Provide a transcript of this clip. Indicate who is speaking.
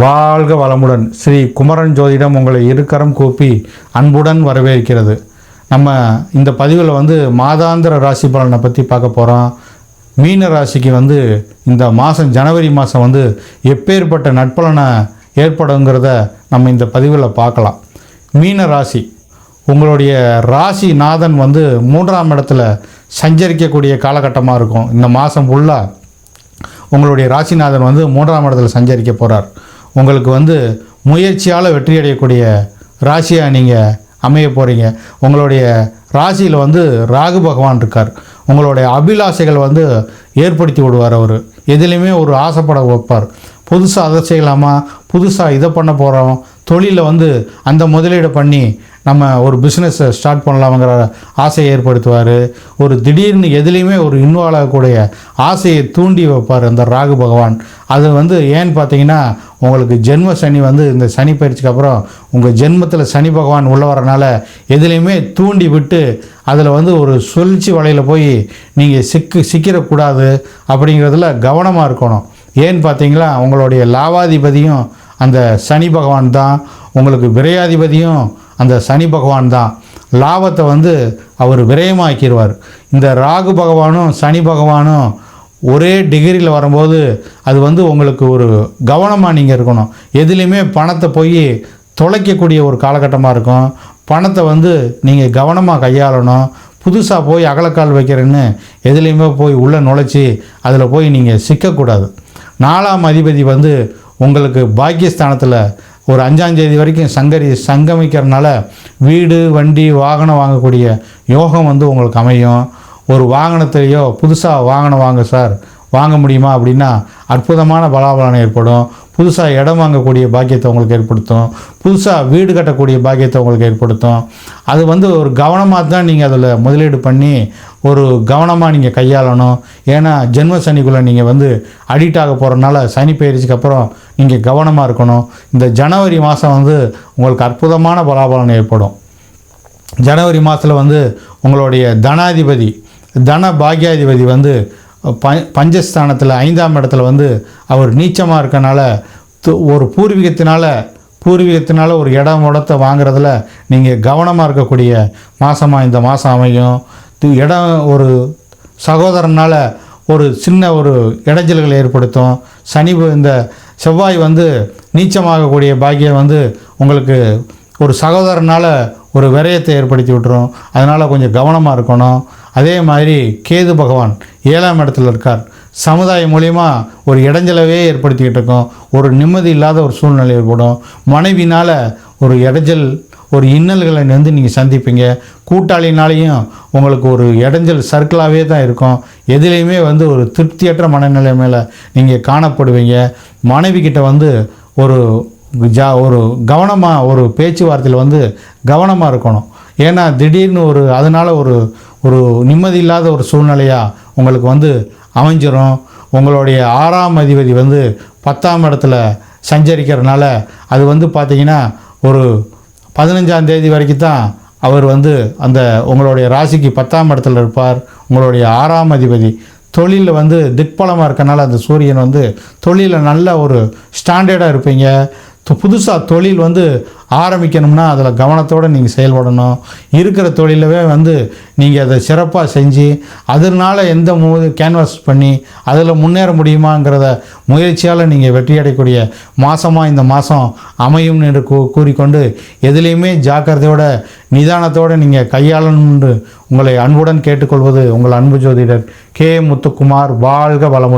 Speaker 1: வாழ்க வளமுடன். ஸ்ரீ குமரன் ஜோதிடம் உங்களை இருக்கரம் கூப்பி அன்புடன் வரவேற்கிறது. நம்ம இந்த பதிவில் வந்து மாதாந்திர ராசி பலனை பற்றி பார்க்க போகிறோம் மீன ராசிக்கு வந்து இந்த மாதம் ஜனவரி மாதம் வந்து எப்பேற்பட்ட நட்பலனை ஏற்படுங்கிறத நம்ம இந்த பதிவில் பார்க்கலாம். மீன ராசி. உங்களுடைய ராசி நாதன் வந்து மூன்றாம் இடத்துல சஞ்சரிக்கக்கூடிய காலகட்டமாக இருக்கும். இந்த மாதம் ஃபுல்லாக உங்களுடைய ராசிநாதன் வந்து மூன்றாம் இடத்துல சஞ்சரிக்க போகிறார் உங்களுக்கு வந்து முயற்சியால் வெற்றி அடையக்கூடிய ராசியாக நீங்கள் அமைய போகிறீங்க உங்களுடைய ராசியில் வந்து ராகு பகவான் இருக்கார். உங்களுடைய அபிலாசைகள் வந்து ஏற்படுத்தி விடுவார் அவர். எதுலேயுமே ஒரு ஆசைப்பட வைப்பார். புதுசாக அதை செய்யலாமா? புதுசாக இதை பண்ண போகிறோம் தொழிலில் வந்து அந்த முதலீடு பண்ணி நம்ம ஒரு பிஸ்னஸை ஸ்டார்ட் பண்ணலாம்ங்கிற ஆசையை ஏற்படுத்துவார். ஒரு திடீர்னு எதுலேயுமே ஒரு இன்வால்வ் ஆகக்கூடிய ஆசையை தூண்டி வைப்பார் அந்த ராகு பகவான். அது வந்து ஏன்னு பார்த்தீங்கன்னா உங்களுக்கு ஜென்ம சனி வந்து இந்த சனி பயிற்சிக்கு அப்புறம் உங்கள் ஜென்மத்தில் சனி பகவான் உள்ள வரனால எதுலேயுமே தூண்டி விட்டு அதில் வந்து ஒரு சுழற்சி வலையில் போய் நீங்கள் சிக்கு சிக்கிடக்கூடாது அப்படிங்கிறதுல கவனமாக இருக்கணும். ஏன்னு பார்த்தீங்களா உங்களுடைய லாவாதிபதியும் அந்த சனி பகவான் தான். உங்களுக்கு விரையாதிபதியும் அந்த சனி பகவான் தான். லாபத்தை வந்து அவர் விரயமாக்கிடுவார் இந்த ராகு பகவானும் சனி பகவானும் ஒரே டிகிரியில் வரும்போது அது வந்து உங்களுக்கு ஒரு கவனமாக நீங்கள் இருக்கணும். எதுலேயுமே பணத்தை போய் தொலைக்கக்கூடிய ஒரு காலகட்டமாக இருக்கும். பணத்தை வந்து நீங்கள் கவனமாக கையாளணும். புதுசாக போய் அகலக்கால் வைக்கிறேன்னு எதுலேயுமே போய் உள்ளே நுழைச்சி அதில் போய் நீங்கள் சிக்கக்கூடாது. நாலாம் அதிபதி வந்து உங்களுக்கு பாக்கியஸ்தானத்தில் ஒரு அஞ்சாந்தேதி வரைக்கும் சங்கரி சங்கமிக்கிறனால வீடு வண்டி வாகனம் வாங்கக்கூடிய யோகம் வந்து உங்களுக்கு அமையும். ஒரு வாகனத்திலேயோ புதுசாக வாகனம் வாங்க சார் வாங்க முடியுமா அப்படின்னா அற்புதமான பலாபலன் ஏற்படும். புதுசாக இடம் வாங்கக்கூடிய பாக்கியத்தை உங்களுக்கு ஏற்படுத்தும். புதுசாக வீடு கட்டக்கூடிய பாக்கியத்தை உங்களுக்கு ஏற்படுத்தும். அது வந்து ஒரு கவனமாக தான் நீங்கள் அதில் முதலீடு பண்ணி ஒரு கவனமாக நீங்கள் கையாளணும். ஏன்னா ஜென்ம சனிக்குள்ளே நீங்கள் வந்து அடிக்ட் ஆக போகிறனால சனி பயிற்சிக்கு அப்புறம் நீங்கள் கவனமாக இருக்கணும். இந்த ஜனவரி மாதம் வந்து உங்களுக்கு அற்புதமான பலாபலன் ஏற்படும். ஜனவரி மாதத்தில் வந்து உங்களுடைய தனாதிபதி தன பாக்யாதிபதி வந்து ப பஞ்சஸ்தானத்தில் ஐந்தாம் இடத்துல வந்து அவர் நீச்சமாக இருக்கனால ஒரு பூர்வீகத்தினால பூர்வீகத்தினால ஒரு இடம் இடத்த வாங்குறதுல நீங்கள் கவனமாக இருக்கக்கூடிய மாதமாக இந்த மாதம் அமையும். இடம் ஒரு சகோதரனால் ஒரு சின்ன ஒரு இடைஞ்சல்களை ஏற்படுத்தும். சனி இந்த செவ்வாய் வந்து நீச்சமாகக்கூடிய பாக்கியம் வந்து உங்களுக்கு ஒரு சகோதரனால் ஒரு விரயத்தை ஏற்படுத்தி விட்டுரும். அதனால் கொஞ்சம் கவனமாக இருக்கணும். அதே மாதிரி கேது பகவான் ஏழாம் இடத்துல இருக்கார். சமுதாயம் மூலிமா ஒரு இடைஞ்சலவே ஏற்படுத்திக்கிட்டு இருக்கோம். ஒரு நிம்மதி இல்லாத ஒரு சூழ்நிலை ஏற்படும். மனைவினால் ஒரு இடைஞ்சல் ஒரு இன்னல்களை வந்து நீங்கள் சந்திப்பீங்க. கூட்டாளினாலையும் உங்களுக்கு ஒரு இடைஞ்சல் சர்க்கிளாகவே தான் இருக்கும். எதுலேயுமே வந்து ஒரு திருப்தியற்ற மனநிலை மேலே நீங்கள் காணப்படுவீங்க. மனைவிக்கிட்ட வந்து ஒரு ஜா ஒரு கவனமாக ஒரு பேச்சுவார்த்தையில் வந்து கவனமாக இருக்கணும். ஏன்னா திடீர்னு ஒரு அதனால் ஒரு ஒரு நிம்மதி இல்லாத ஒரு சூழ்நிலையாக உங்களுக்கு வந்து அமைஞ்சிரும். உங்களுடைய ஆறாம் அதிபதி வந்து பத்தாம் இடத்துல சஞ்சரிக்கிறனால அது வந்து பார்த்திங்கன்னா ஒரு பதினஞ்சாம் தேதி வரைக்கும் தான் அவர் வந்து அந்த உங்களுடைய ராசிக்கு பத்தாம் இடத்துல இருப்பார். உங்களுடைய ஆறாம் அதிபதி. தொழிலில் வந்து திக்பலமாக இருக்கனால அந்த சூரியன் வந்து தொழிலில் நல்ல ஒரு ஸ்டாண்டர்டாக இருப்பீங்க. புதுசாக தொழில் வந்து ஆரம்பிக்கணும்னா அதில் கவனத்தோடு நீங்கள் செயல்படணும். இருக்கிற தொழிலவே வந்து நீங்கள் அதை சிறப்பாக செஞ்சு அதனால் எந்த மு கேன்வாஸ் பண்ணி அதில் முன்னேற முடியுமாங்கிறத முயற்சியால் நீங்கள் வெற்றியடையக்கூடிய மாதமாக இந்த மாதம் அமையும் என்று கூ கூறிக்கொண்டு எதுலேயுமே ஜாக்கிரதையோட நிதானத்தோடு நீங்கள் கையாளணும் என்று உங்களை அன்புடன் கேட்டுக்கொள்வது உங்கள் அன்பு ஜோதிடர் கே. முத்துக்குமார். வாழ்க வளமுடன்.